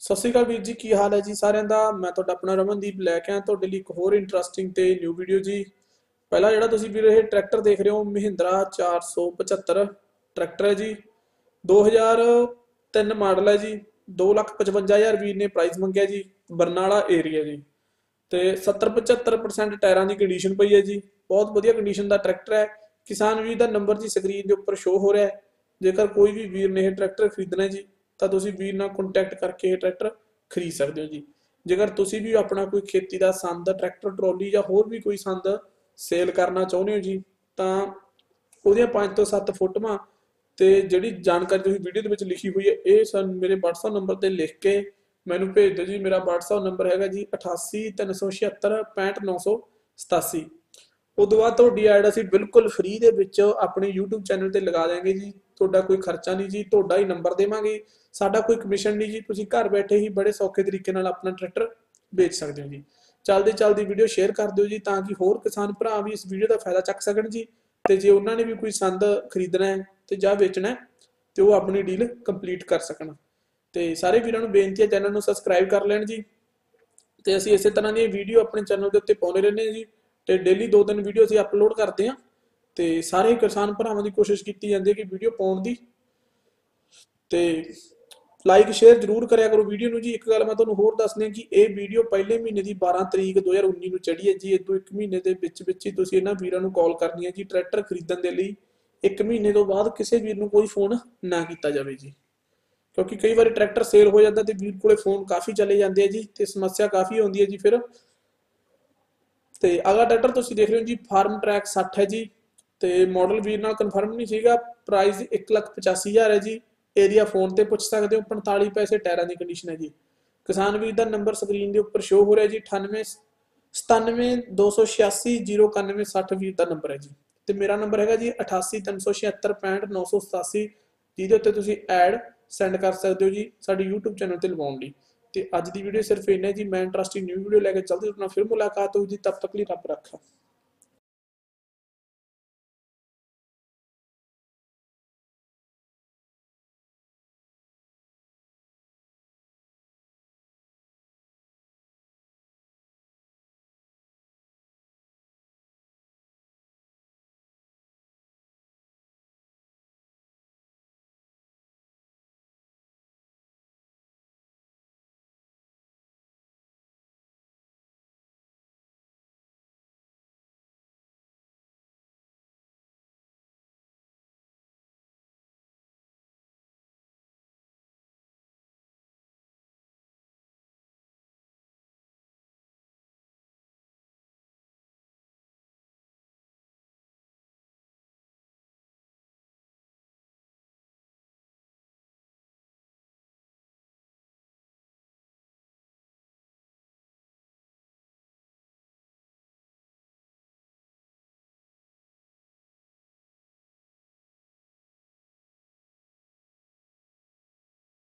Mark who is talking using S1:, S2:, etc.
S1: ਸਤਿ ਸ਼੍ਰੀ ਅਕਾਲ ਵੀਰ ਜੀ, ਕੀ ਹਾਲ ਹੈ ਜੀ ਸਾਰਿਆਂ ਦਾ? ਮੈਂ ਤੁਹਾਡਾ ਆਪਣਾ ਰਮਨਦੀਪ ਲੈ ਕੇ ਆਇਆ ਤੁਹਾਡੇ ਲਈ ਇੱਕ ਹੋਰ ਇੰਟਰਸਟਿੰਗ ਤੇ ਨਿਊ ਵੀਡੀਓ ਜੀ। ਪਹਿਲਾ ਜਿਹੜਾ ਤੁਸੀਂ ਵੀਰ ਇਹ ਟਰੈਕਟਰ ਦੇਖ ਰਹੇ ਹੋ, ਮਹਿੰਦਰਾ 475 ਟਰੈਕਟਰ ਹੈ ਜੀ। 2003 ਮਾਡਲ ਹੈ ਜੀ। 255000 ਵੀਰ ਨੇ ਪ੍ਰਾਈਸ ਮੰਗਿਆ ਜੀ, ਬਰਨਾਲਾ ਏਰੀਆ ਜੀ। ਤੇ 70 75% ਟਾਇਰਾਂ ਦੀ ਕੰਡੀਸ਼ਨ ਪਈ ਹੈ ਜੀ। ਬਹੁਤ ਵਧੀਆ ਕੰਡੀਸ਼ਨ ਦਾ ਟਰੈਕਟਰ ਹੈ। ਕਿਸਾਨ ਵੀਰ ਦਾ ਨੰਬਰ ਜੀ ਸਕਰੀਨ ਦੇ ਉੱਪਰ ਸ਼ੋ ਹੋ ਰਿਹਾ ਹੈ। ਜੇਕਰ ਕੋਈ ਵੀ ਵੀਰ ਨੇ ਇਹ ਟਰੈਕਟਰ ਖਰੀਦਣਾ ਹੈ ਜੀ, ਤਾਂ ਤੁਸੀਂ ਵੀਰ ਨਾਲ ਕੰਟੈਕਟ ਕਰਕੇ ਇਹ ਟਰੈਕਟਰ ਖਰੀਦ ਸਕਦੇ ਹੋ ਜੀ। ਜੇਕਰ ਤੁਸੀਂ ਵੀ ਆਪਣਾ ਕੋਈ ਖੇਤੀ ਦਾ ਸੰਦ, ਟਰੈਕਟਰ, ਟਰਾਲੀ ਜਾਂ ਹੋਰ ਵੀ ਕੋਈ ਸੰਦ ਸੇਲ ਕਰਨਾ ਚਾਹੁੰਦੇ ਹੋ ਜੀ, ਤਾਂ ਉਹਦੀਆਂ 5 ਤੋਂ 7 ਫੋਟੋਆਂ ਤੇ ਜਿਹੜੀ ਜਾਣਕਾਰੀ ਤੁਸੀਂ ਵੀਡੀਓ ਦੇ ਵਿੱਚ ਲਿਖੀ ਹੋਈ ਹੈ, ਇਹ ਸਾਨੂੰ ਮੇਰੇ WhatsApp ਨੰਬਰ ਤੇ ਲਿਖ ਕੇ ਮੈਨੂੰ ਭੇਜ ਦਿਓ ਜੀ। ਮੇਰਾ WhatsApp ਨੰਬਰ ਹੈਗਾ ਜੀ 8837765987 ਉਦੋਂ ਬਾਅਦ ਤੁਹਾਡੀ ਐਡ ਅਸੀਂ ਬਿਲਕੁਲ ਫ੍ਰੀ ਦੇ ਵਿੱਚ ਆਪਣੇ YouTube ਚੈਨਲ ਤੇ ਲਗਾ ਦਿਆਂਗੇ ਜੀ। ਤੁਹਾਡਾ ਕੋਈ ਖਰਚਾ ਨਹੀਂ ਜੀ, ਤੁਹਾਡਾ ਹੀ ਨੰਬਰ ਦੇਵਾਂਗੇ। ਸਾਡਾ ਕੋਈ ਕਮਿਸ਼ਨ ਨਹੀਂ ਜੀ, ਤੁਸੀਂ ਘਰ ਬੈਠੇ ਹੀ ਬੜੇ ਸੌਖੇ ਤਰੀਕੇ ਨਾਲ ਆਪਣਾ ਟਰੈਕਟਰ ਵੇਚ ਸਕਦੇ ਹੋ ਜੀ। ਚਲਦੀ ਚਲਦੀ ਵੀਡੀਓ ਸ਼ੇਅਰ ਕਰ ਦਿਓ ਜੀ, ਤਾਂ ਕਿ ਹੋਰ ਕਿਸਾਨ ਭਰਾ ਵੀ ਇਸ ਵੀਡੀਓ ਦਾ ਫਾਇਦਾ ਚੱਕ ਸਕਣ ਜੀ। ਤੇ ਜੇ ਉਹਨਾਂ ਨੇ ਵੀ ਕੋਈ ਸੰਦ ਖਰੀਦਣਾ ਹੈ ਤੇ ਜਾਂ ਵੇਚਣਾ ਹੈ, ਤੇ ਉਹ ਆਪਣੀ ਡੀਲ ਕੰਪਲੀਟ ਕਰ ਸਕਣ। ਤੇ ਸਾਰੇ ਵੀਰਾਂ ਨੂੰ ਬੇਨਤੀ ਹੈ, ਚੈਨਲ ਨੂੰ ਸਬਸਕ੍ਰਾਈਬ ਕਰ ਲੈਣ ਜੀ। ਤੇ ਅਸੀਂ ਇਸੇ ਤਰ੍ਹਾਂ ਦੀਆਂ ਵੀਡੀਓ ਆਪਣੇ ਚੈਨਲ ਦੇ ਉੱਤੇ ਪਾਉਂਦੇ ਰਹਿੰਦੇ ਹਾਂ ਜੀ। ਤੇ ਡੇਲੀ ਦੋ ਤਿੰਨ ਵੀਡੀਓ ਅਸੀਂ ਅਪਲੋਡ ਕਰਦੇ ਹਾਂ ਤੇ ਸਾਰੇ ਕਿਸਾਨ ਭਰਾਵਾਂ ਦੀ ਕੋਸ਼ਿਸ਼ ਕੀਤੀ ਜਾਂਦੀ ਹੈ ਕਿ ਵੀਡੀਓ ਪਾਉਣ ਦੀ। ਤੇ ਲਾਈਕ ਸ਼ੇਅਰ ਜਰੂਰ ਕਰਿਆ ਕਰੋ ਵੀਡੀਓ ਨੂੰ ਜੀ। ਇੱਕ ਗੱਲ ਮੈਂ ਤੁਹਾਨੂੰ ਹੋਰ ਦੱਸਣੀ ਕਿ ਇਹ ਵੀਡੀਓ ਪਹਿਲੇ ਮਹੀਨੇ ਦੀ 12 ਤਰੀਕ 2019 ਨੂੰ ਚੜੀ ਹੈ ਜੀ। ਇਹ ਤੋਂ ਇੱਕ ਮਹੀਨੇ ਦੇ ਵਿੱਚ ਵਿੱਚ ਹੀ ਤੁਸੀਂ ਇਹਨਾਂ ਵੀਰਾਂ ਨੂੰ ਕਾਲ ਕਰਨੀ ਹੈ ਜੀ ਟਰੈਕਟਰ ਖਰੀਦਣ ਦੇ ਲਈ। ਇੱਕ ਮਹੀਨੇ ਤੋਂ ਬਾਅਦ ਕਿਸੇ ਵੀਰ ਨੂੰ ਕੋਈ ਫੋਨ ਨਾ ਕੀਤਾ ਜਾਵੇ ਜੀ। ਕਿਉਂਕਿ ਕਈ ਵਾਰੀ ਟਰੈਕਟਰ ਸੇਲ ਹੋ ਜਾਂਦਾ ਤੇ ਵੀਰ ਕੋਲੇ ਫੋਨ ਕਾਫੀ ਚਲੇ ਜਾਂਦੇ ਆ ਜੀ ਤੇ ਸਮੱਸਿਆ ਕਾਫੀ ਆਉਂਦੀ ਹੈ ਜੀ। ਫਿਰ ਤੇ ਅਗਲਾ ਟਰੈਕਟਰ ਤੁਸੀਂ ਦੇਖ ਰਹੇ ਹੋ ਜੀ, ਫਾਰਮ ਟਰੈਕ 60 ਹੈ ਜੀ, ਤੇ ਮਾਡਲ ਵੀਰ ਨਾਲ ਕਨਫਰਮ ਨਹੀਂ ਸੀਗਾ ਪ੍ਰਾਈਸ 185000 ਹੈ ਜੀ ਏਰੀਆ ਫੋਨ ਤੇ ਪੁੱਛ ਸਕਦੇ ਹੋ 45 ਪੈਸੇ ਟਾਇਰਾਂ ਦੀ ਕੰਡੀਸ਼ਨ ਹੈ ਜੀ। ਕਿਸਾਨ ਵੀਰ ਦਾ ਨੰਬਰ ਸਕਰੀਨ ਦੇ ਉੱਪਰ ਸ਼ੋ ਹੋ ਰਿਹਾ ਜੀ 98 972860 ਵੀਰ ਦਾ ਨੰਬਰ ਹੈ ਜੀ। ਤੇ ਮੇਰਾ ਨੰਬਰ ਹੈਗਾ ਜੀ 8837765987 ਜਿਹਦੇ ਉੱਤੇ ਤੁਸੀਂ ਐਡ ਸੈਂਡ ਕਰ ਸਕਦੇ ਹੋ ਜੀ, ਸਾਡੇ YouTube ਚੈਨਲ ਤੇ ਲਵਾਉਣ ਲਈ। ਤੇ ਅੱਜ ਦੀ ਵੀਡੀਓ ਸਿਰਫ ਇੰਨਾ ਜੀ, ਮੈਂ ਇੰਟਰਸਟਿੰਗ ਨਿਊ ਵੀਡੀਓ ਲੈ ਕੇ ਜਲਦੀ ਤੁਹਾਡੇ ਨਾਲ ਫਿਰ ਮੁਲਾਕਾਤ ਹੋਊ ਜੀ, ਤਬ ਤੱਕ ਲਈ ਰੱਬ ਰੱਖਾ।